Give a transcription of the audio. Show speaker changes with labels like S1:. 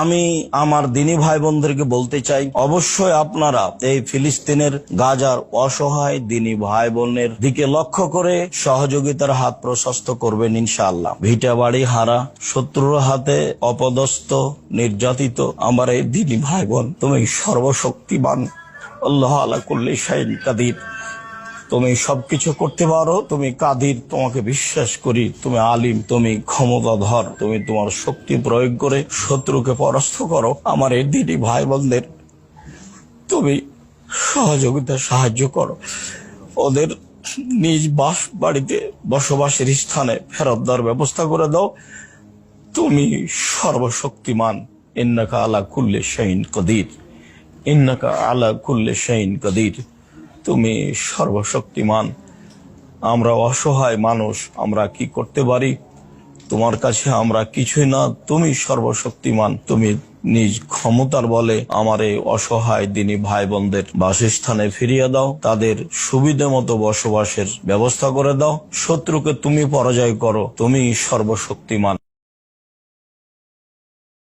S1: আমি আমার দিনী ভাই বোনদেরকে বলতে চাই, অবশ্যই আপনারা এই ফিলিস্তিনের গাজার অসহায় দিনী ভাই বোনের দিকে লক্ষ্য করে সহযোগিতার হাত প্রশস্ত করবেন ইনশাআল্লাহ। ভিটা বাড়ি হারা, শত্রুর হাতে অপদস্থ, নির্যাতিত আমার এই দিনী ভাই বোন তুমি সর্বশক্তিমান আল্লাহ আলা কুল্লি শাইন কাদির। তুমি সবকিছু করতে পারো, তুমি কাদির, তোমাকে বিশ্বাস করি, তুমি আলিম, তুমি ক্ষমতাধর, তুমি তোমার শক্তি প্রয়োগ করে শত্রুকে পরাস্ত করো। আমার এই দিদি ভাই বোনদের তুমি সহযোগিতা সাহায্য করো। ওদের নিজ বাস বাড়িতে বসবাসের স্থানে ফেরত দেওয়ার ব্যবস্থা করে দাও। তুমি সর্বশক্তিমান। ইন্নাকা আলা কুল্লে শাইন কদির। ইন্নাকা আলা কুল্লে শাইন কদির। তুমি সর্বশক্তিমান। আমরা অসহায় মানুষ, আমরা কি করতে পারি? তোমার কাছে আমরা কিছুই না, তুমি সর্বশক্তিমান। তুমি নিজ ক্ষমতার বলে আমার এই অসহায় দিনী ভাই বোনদের বাসস্থানে ফিরিয়ে দাও, তাদের সুবিধা মতো বসবাসের ব্যবস্থা করে দাও। শত্রুকে তুমি পরাজয় করো, তুমি সর্বশক্তিমান।